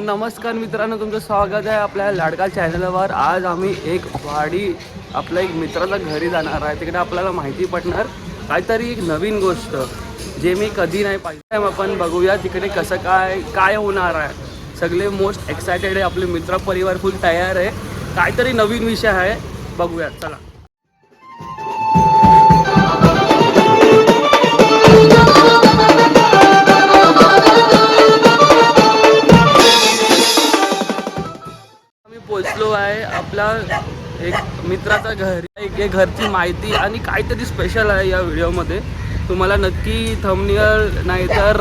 नमस्कार मित्रांनो तुमचं स्वागत आहे आपल्या लाडका चॅनलवर. आज आम्ही एक वाडी आपल्या एक मित्राच्या घरी जाणार आहे. तिकडे आपल्याला माहिती पडणार. काहीतरी एक नवीन गोष्ट जे मी कधी नाही पाहिजे आपण बघूया तिकडे कसं काय काय होणार आहे. सगळे मोस्ट एक्सायटेड आहे. आपले मित्र परिवार फुल तयार आहे. काहीतरी नवीन विषय आहे. बघूया. चला. पोचलो आहे. आपला एक मित्राचा घर एक एक घरची माहिती आणि काहीतरी स्पेशल आहे या व्हिडिओमध्ये तुम्हाला नक्की थंबनियल नाहीतर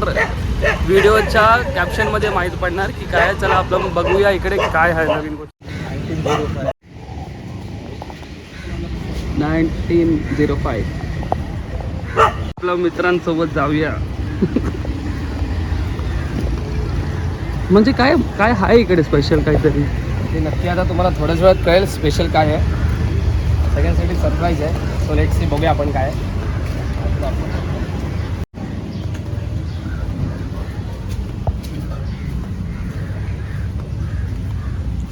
व्हिडिओच्या कॅप्शनमध्ये माहीत पडणार की काय आहे. चला आपण बघूया इकडे काय आहे नवीन गोष्ट. नाईन्टीन झिरो फाय आपल्या मित्रांसोबत जाऊया. म्हणजे काय काय आहे इकडे स्पेशल काहीतरी? ते नक्की आता तुम्हाला थोड्याच वेळात कळेल स्पेशल काय आहे. सगळ्यांसाठी सरप्राईज आहे. सो लेट सी बघूया आपण काय.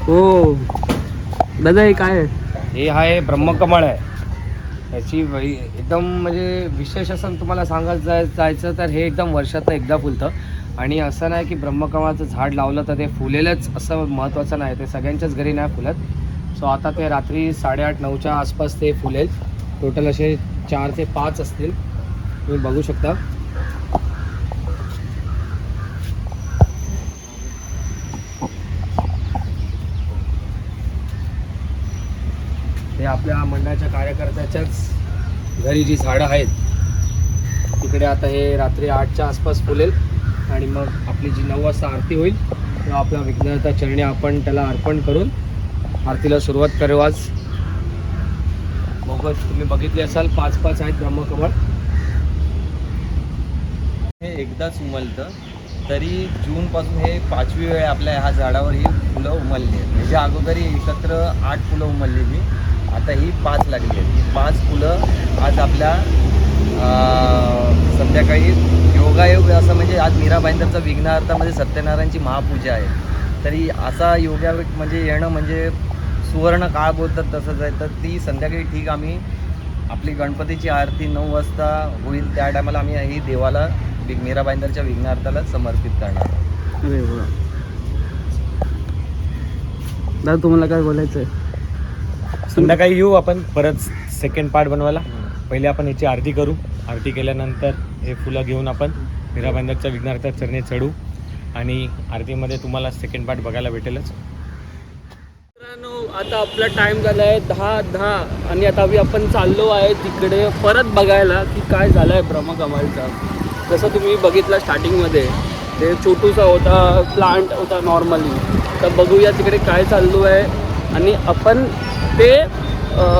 हो. दादा हे काय आहे? हे आहे ब्रह्मकमळ आहे. याची एकदम म्हणजे विशेष असं तुम्हाला सांगायचं जाय- जायचं तर हे एकदम वर्षातनं एकदा फुलतं. आणि असं नाही की ब्रह्मकमळाचं झाड लावलं तर ते फुलेलंच असं महत्त्वाचं नाही. ते सगळ्यांच्याच घरी नाही फुलत. सो आता ते रात्री साडेआठ नऊच्या आसपास ते फुलेल. टोटल असे चार ते पाच असतील. तुम्ही बघू शकता. ते आपल्या मंडळाच्या कार्यकर्त्याच्याच घरी जी झाडं आहेत. तिकडे आता हे रात्री आठच्या आसपास फुलेल. आणि मग आपली जी नऊ वाजता आरती होईल तेव्हा आपल्या विघ्नता चरणी आपण त्याला अर्पण करून आरतीला सुरुवात करू आज. बघत तुम्ही बघितले असाल पाच पाच आहेत ब्रह्मकमळ. हे एकदाच उमलतं. तरी जूनपासून हे पाचवी वेळ आपल्या ह्या झाडावर ही फुलं उमलली आहेत. म्हणजे अगोदर एकत्र आठ फुलं उमललेली आता ही पाच लागली आहेत. ही पाच फुलं आज आपल्या संध्याकाळी योगायोग असं म्हणजे आज मीरा भाईंदरचा विघ्नार्थामध्ये सत्यनारायणची महापूजा आहे. तरी असा योगायोग म्हणजे येणं म्हणजे सुवर्ण काळ बोलतात तसंच आहे. तर ती संध्याकाळी ठीक आम्ही आपली गणपतीची आरती नऊ वाजता होईल त्या टायमाला आम्ही ही देवाला विग- मीरा भाईंदरच्या विघ्नार्थाला समर्पित करणार आहोत. अरे वा. दादा तुम्हाला काय बोलायचं आहे संध्याकाळी येऊ आपण परत सेकंड पार्ट बनवायला. पहिले आपण याची आरती करू. आरती केल्यानंतर हे फुलं घेऊन आपण मीराबांदरच्या विघ्नार्थ चरणी चढू आणि आरतीमध्ये तुम्हाला सेकंड पार्ट बघायला भेटेलच. मित्रांनो आता आपला टाइम झाला आहे दहा दहा आणि आता आम्ही आपण चाललो आहे तिकडे परत बघायला की काय झालं आहे ब्रह्मकमलचा. जसं तुम्ही बघितलं स्टार्टिंगमध्ये ते छोटूसा होता प्लांट होता नॉर्मली तर बघूया तिकडे काय चाललो आहे. आणि आपण ते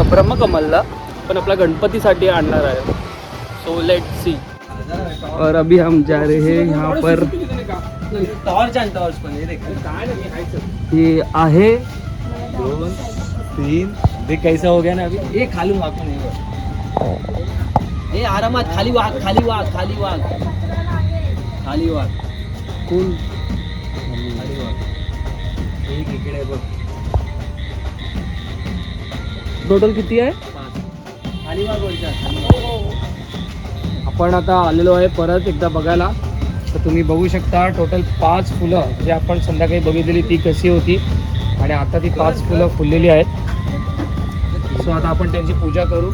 ब्रह्मकमलला पण आपल्या गणपतीसाठी आणणार आहे. सो लेट सी और अभी हम जा रहे हैं यहाँ पर। टॉर्च आण टॉर्च पण हे देख. ये आहे। दोन तीन। ते कैसा हो गया ना अभी। हे खालून वाकून हे बघ. हे आरामात खाली वाक खाली वाक खाली वाक। खाली वाक। कोण खाली वाक। एक इकडे बघ टोटल किती आहे पाच। खाली वाक वरच्या खाली वाक. आपण आता आलेलो आहे परत एकदा बघायला. तर तुम्ही बघू शकता टोटल पाच फुलं जे आपण संध्याकाळी बघितलेली ती कशी होती आणि आता ती पाच फुलं फुललेली आहेत. सो आता आपण त्यांची पूजा करू.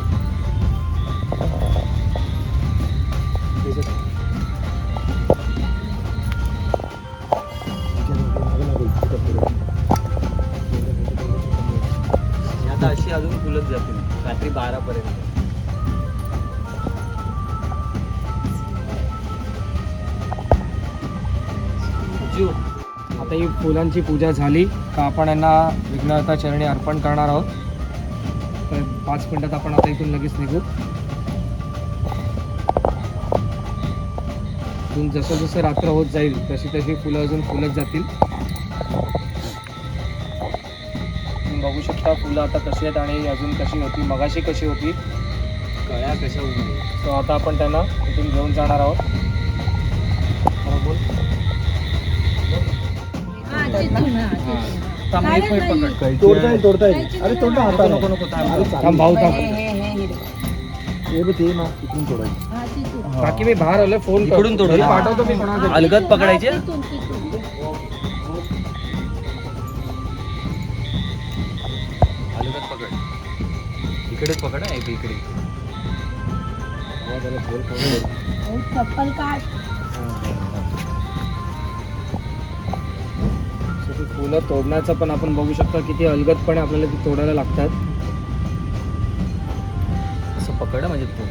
आता अशी अजून फुलत जातील रात्री बारा जीव. आता ही फुलांची पूजा झाली का आपण यांना विघ्नहर्ता चरणी अर्पण करणार आहोत? तर पाच मिनिटात आपण आता इथून लगेच निघू. अजून जसं जसं रात्र होत जाईल तशी तशी फुलं अजून फुलत जातील. बघू शकता फुलं आता कशी आहेत आणि अजून कशी होती मगाशी कशी होती. कळ्या कशा उमलल्या तर आता आपण त्यांना इथून घेऊन जाणार आहोत. तोडता येईल तोडता येईल अरे तोडता हाता नको नको थांब. भाऊ थांब. हे बघ ते ना इकडून तोडायचं. बाकी मी बाहेर आलोय फोन. इकडून तोडू घरी ना? पाठवतो मी. अलगद पकडायचे? अलगद पकड. इकडेच पकड आहे इकडे चप्पल काढ. फुलं तोडण्याचं पण आपण बघू शकतो किती अलगदपणे आपल्याला ती तोडायला लागतात. असं पकड म्हणजे तू.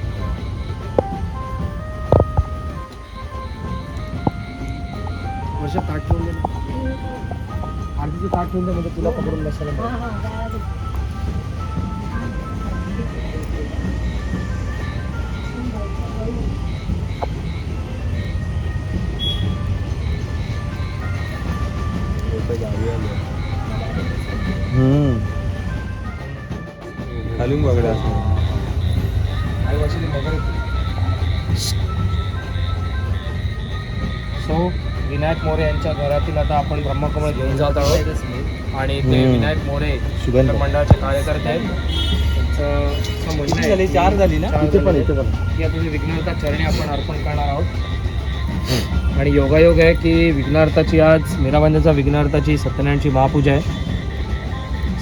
वर्ष ताट ठेवून दे ना. आरतीचं ताट ठेवून दे म्हणजे तुला पकडून बसायला वर्षाने बघा सो विनायक मोरे यांच्या घरातील आता आपण ब्रह्मकमळ घेऊन जात आहोत. आणि ते हम्म. विनायक मोरे. तर मंडळाचे कार्यकर्ते आहेत. त्यांचं असं म्हणणं आहे झाली की- चार झाली ना? चार इथे पण झाली. इथे पण. की आता विघ्नहर्ता चरणी आपण अर्पण करणार आहोत. आणि योगायोग आहे की विघ्नहर्ताची आज मीराबांजाचा विघ्नहर्ताची सत्यनारायणची महापूजा आहे.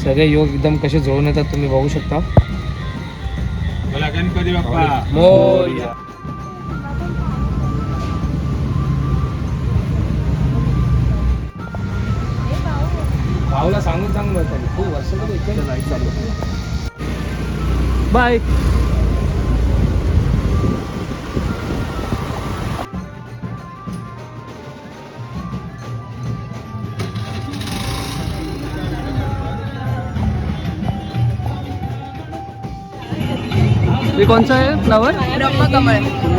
सगळे योग एकदम कसे जुळून येतात तुम्ही बघू शकता. मला गणपती बाप्पा. मोरया. भाऊला सांगून खूप वर्षाला इकडे ये कौन सा है आहे? फ्लावर